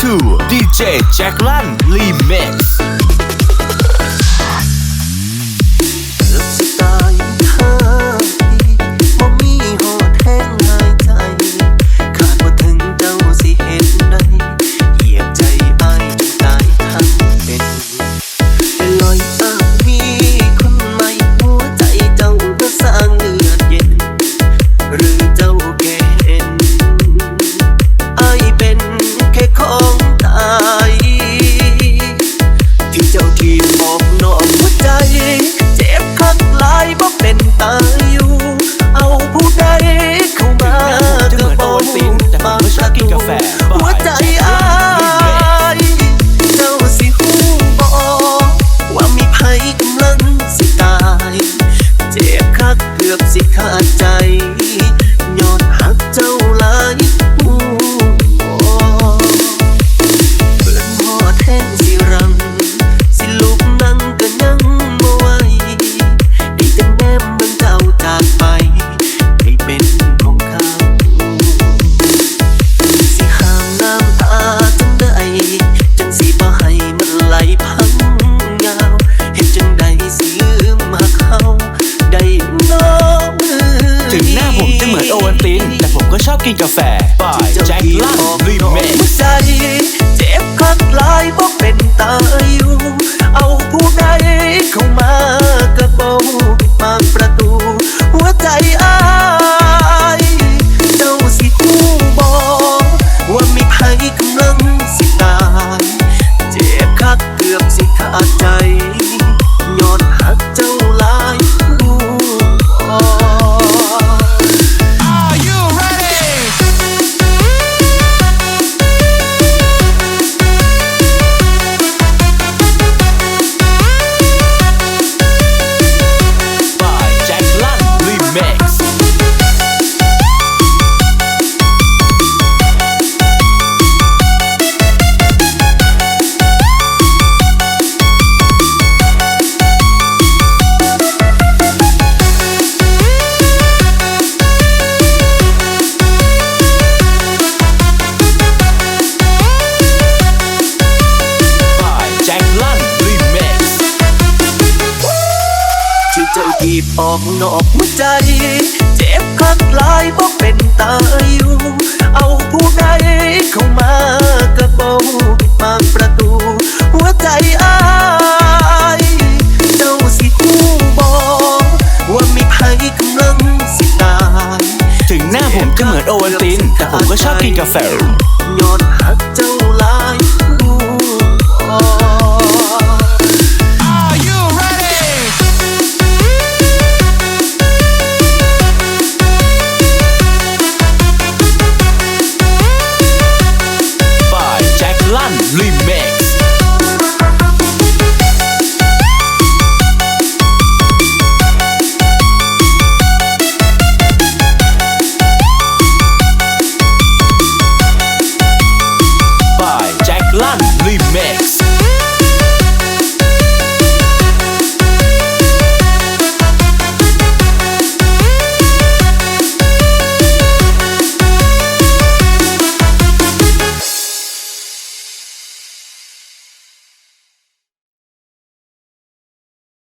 to DJ Jack Lan Remix. Talking Cafe by ถีบออกนอกหัวใจ เจ็บคักลายบ่เป็นตาอยู่เอาผู้ใดเข้ามากระโปงปิดบางประตู หัวใจอายเจ้าสิผู้บอกว่ามีใครกำลังสิตาย ถึงหน้าผมจะเหมือนโอวัลติน แต่ผมก็ชอบกินกาแฟยอดหัก